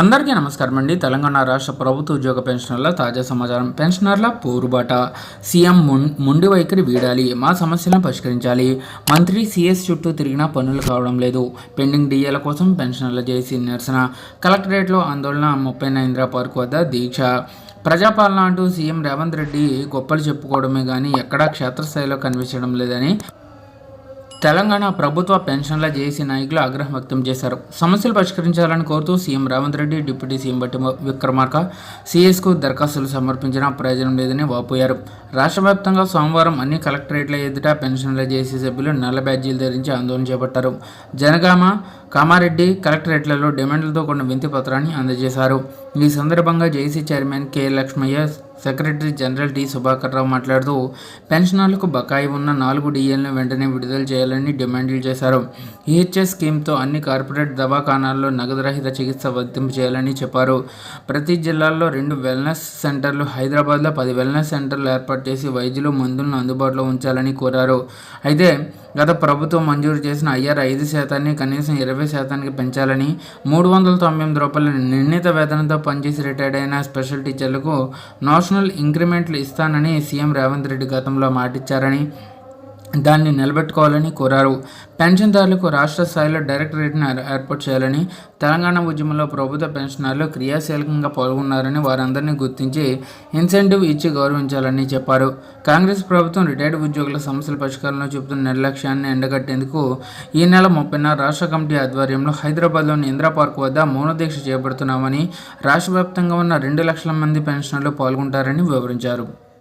అందరికీ నమస్కారం అండి. తెలంగాణ రాష్ట్ర ప్రభుత్వ ఉద్యోగ పెన్షనర్ల తాజా సమాచారం. పెన్షనర్ల పోరుబాట. సీఎం ముం ముండి వైఖరి వీడాలి. మా సమస్యలను పరిష్కరించాలి. మంత్రి సీఎస్ చుట్టూ తిరిగినా పనులు కావడం లేదు. పెండింగ్ డిఏల కోసం పెన్షనర్ల చేసి నిరసన. కలెక్టరేట్లో ఆందోళన. ముప్పై నైంద్రా పార్క్ వద్ద దీక్ష. ప్రజాపాలన అంటూ సీఎం రేవంత్ రెడ్డి గొప్పలు చెప్పుకోవడమే కానీ ఎక్కడా క్షేత్రస్థాయిలో కనిపించడం లేదని తెలంగాణ ప్రభుత్వ పెన్షన్ల జేసీ నాయకులు ఆగ్రహం వ్యక్తం చేశారు. సమస్యలు పరిష్కరించాలని కోరుతూ CM Revanth Reddy deputy CM Bhatti Vikramarka సీఎస్కు దరఖాస్తులు సమర్పించిన ప్రయోజనం లేదని వాపోయారు. రాష్ట్ర వ్యాప్తంగా సోమవారం అన్ని కలెక్టరేట్ల ఎదుట పెన్షన్ల జేసీ సభ్యులు నల్ల బ్యాడ్జీలు ధరించి ఆందోళన చేపట్టారు. జనగామ కామారెడ్డి కలెక్టరేట్లలో డిమాండ్లతో కూడిన వింతి పత్రాన్ని అందజేశారు. ఈ సందర్భంగా JC chairman K Lakshmaiah secretary general D Subhakar Rao మాట్లాడుతూ పెన్షనర్లకు బకాయి ఉన్న నాలుగు డిఎల్ను వెంటనే విడుదల చేయాలని డిమాండ్లు చేశారు. ఈహెచ్ఎస్ స్కీమ్తో అన్ని కార్పొరేట్ దవాఖానాల్లో నగదు రహిత చికిత్స వర్తింపు చేయాలని చెప్పారు. ప్రతి జిల్లాల్లో రెండు వెల్నెస్ సెంటర్లు హైదరాబాద్లో పది వెల్నెస్ సెంటర్లు ఏర్పాటు చేసి వైద్యులు మందులను అందుబాటులో ఉంచాలని కోరారు. అయితే గత ప్రభుత్వం మంజూరు చేసిన ఐఆర్ ఐదు శాతాన్ని కనీసం ఇరవై శాతానికి పెంచాలని మూడు వందల తొంభై ఎనిమిది రూపాయల నిర్ణీత వేతనంతో పనిచేసి రిటైర్డ్ అయిన స్పెషల్ టీచర్లకు నేషనల్ ఇంక్రిమెంట్లు ఇస్తానని సీఎం రేవంత్ రెడ్డి గతంలో మాటిచ్చారని దాన్ని నిలబెట్టుకోవాలని కోరారు. పెన్షన్దారులకు రాష్ట్ర స్థాయిలో డైరెక్టరేట్ను ఏర్పాటు చేయాలని తెలంగాణ ఉద్యమంలో ప్రభుత్వ పెన్షనర్లు క్రియాశీలకంగా పాల్గొన్నారని వారందరినీ గుర్తించి ఇన్సెంటివ్ ఇచ్చి గౌరవించాలని చెప్పారు. కాంగ్రెస్ ప్రభుత్వం రిటైర్డ్ ఉద్యోగుల సమస్యల పరిష్కారంలో చూపుతున్న నిర్లక్ష్యాన్ని ఎండగట్టేందుకు ఈ నెల ముప్పైన రాష్ట్ర కమిటీ ఆధ్వర్యంలో హైదరాబాద్లోని ఇందిరా పార్క్ వద్ద మౌనదీక్ష చేపడుతున్నామని రాష్ట్ర వ్యాప్తంగా ఉన్న రెండు లక్షల మంది పెన్షనర్లు పాల్గొంటారని వివరించారు.